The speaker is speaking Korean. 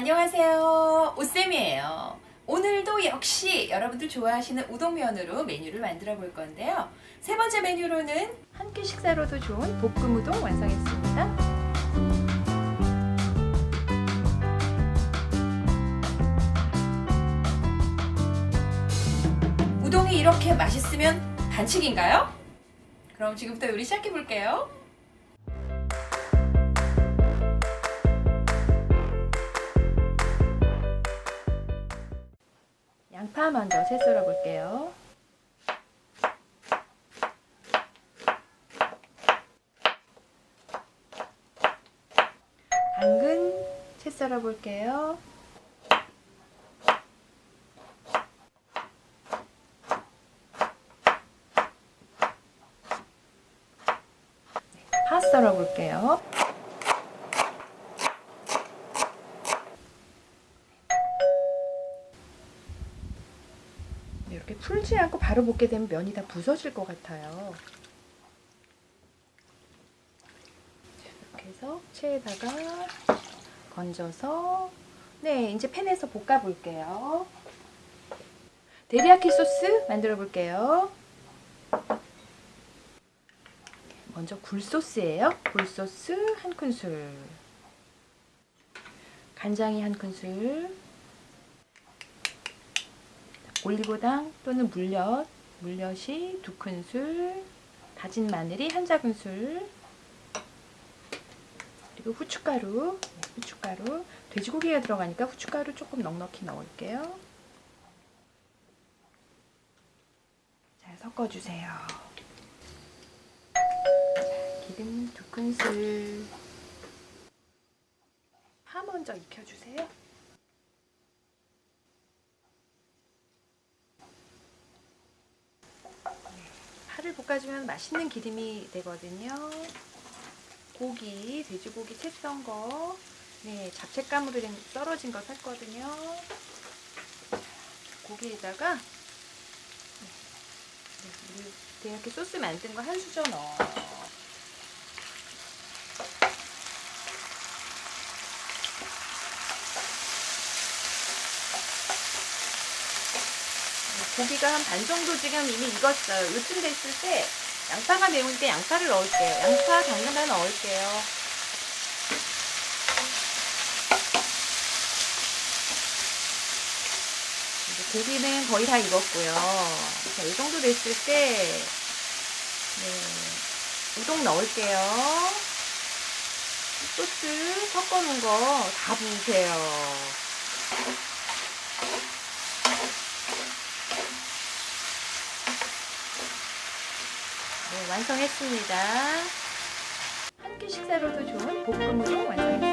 안녕하세요. 오쌤이에요. 오늘도 역시 여러분들 좋아하시는 우동면으로 메뉴를 만들어 볼 건데요. 세 번째 메뉴로는 한 끼 식사로도 좋은 볶음 우동 완성했습니다. 우동이 이렇게 맛있으면 반칙인가요? 그럼 지금부터 요리 시작해 볼게요. 양파 먼저 채 썰어 볼게요. 당근 채 썰어 볼게요. 파 썰어 볼게요. 이렇게 풀지 않고 바로 볶게 되면 면이 다 부서질 것 같아요. 이렇게 해서 체에다가 건져서 네 이제 팬에서 볶아 볼게요. 데리야키 소스 만들어 볼게요. 먼저 굴소스예요. 굴소스 한 큰술, 간장이 한 큰술, 올리고당 또는 물엿, 물엿이 두 큰술, 다진 마늘이 한 작은술, 그리고 후춧가루, 네, 후춧가루, 돼지고기가 들어가니까 후춧가루 조금 넉넉히 넣을게요. 잘 섞어주세요. 기름 두 큰술. 파 먼저 익혀주세요. 파를 볶아주면 맛있는 기름이 되거든요. 고기, 돼지고기 채 썬 거, 네, 잡채가루로 된- 썰어진 거 샀거든요. 고기에다가 네, 이렇게 소스 만든 거 한 수저 넣어요. 고기가 한 반 정도 지금 이미 익었어요. 요쯤 됐을 때 양파가 매우니까 양파를 넣을게요. 양파, 당근을 넣을게요. 이제 고기는 거의 다 익었고요. 자, 이 정도 됐을 때 네, 우동 넣을게요. 소스 섞어놓은 거 다 부으세요. 완성했습니다. 한 끼 식사로도 좋은 볶음 우동 완성했습니다.